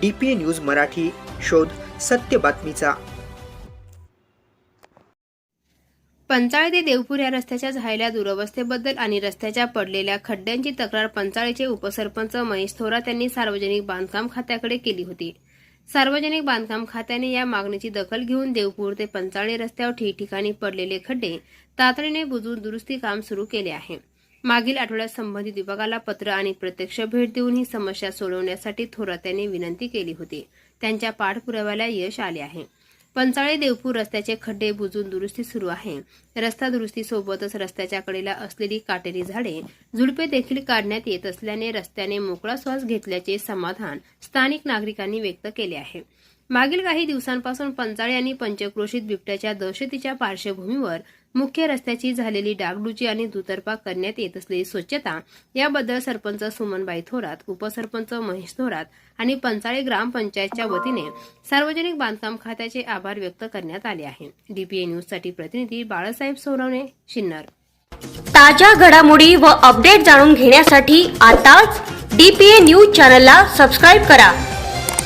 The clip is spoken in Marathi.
D P A news Marathi शोध सत्य बातमीचा. पंचाळे ते देवपूर या रस्त्याच्या झालेल्या दुरवस्थेबद्दल आणि रस्त्याच्या पडलेल्या खड्ड्यांची तक्रार पंचाळेचे उपसरपंच महेश थोरात यांनी सार्वजनिक बांधकाम खात्याकडे केली होती. सार्वजनिक बांधकाम खात्याने या मागणीची दखल घेऊन देवपूर ते पंचाळे रस्त्यावर ठिकठिकाणी पडलेले खड्डे तातडीने बुजवून दुरुस्ती काम सुरू केले आहे. मागील आठवड्यात संबंधित विभागाला पत्र आणि प्रत्यक्ष भेट देऊन ही समस्या सोडवण्यासाठी थोरात यांनी विनंती केली होती. त्यांच्या पाठपुराव्याला यश आले आहे. पंचाळे देवपूर रस्त्याचे खड्डे बुजून दुरुस्ती सुरू आहे. रस्ता दुरुस्तीसोबतच रस्त्याच्या कडेला असलेली काटेरी झाडे झुडपे देखील काढण्यात येत असल्याने रस्त्याने मोकळा श्वास घेतल्याचे समाधान स्थानिक नागरिकांनी व्यक्त केले आहे. मागील काही दिवसांपासून पंचाळे यांनी पंचक्रोशीत बिबट्याच्या दहशतीच्या पार्श्वभूमीवर मुख्य रस्त्याची झालेली डागडुजी आणि दुतर्फा करण्यात येत असलेली स्वच्छता याबद्दल सरपंच सुमनबाई थोरात उपसरपंच महेश थोरात आणि पंचाळे ग्रामपंचायतच्या वतीने सार्वजनिक बांधकाम खात्याचे आभार व्यक्त करण्यात आले आहे. डीपीए न्यूजसाठी प्रतिनिधी बाळासाहेब सोनवणे शिन्नर. ताज्या घडामोडी व अपडेट जाणून घेण्यासाठी आताच डीपीए न्यूज चॅनलला सबस्क्राईब करा.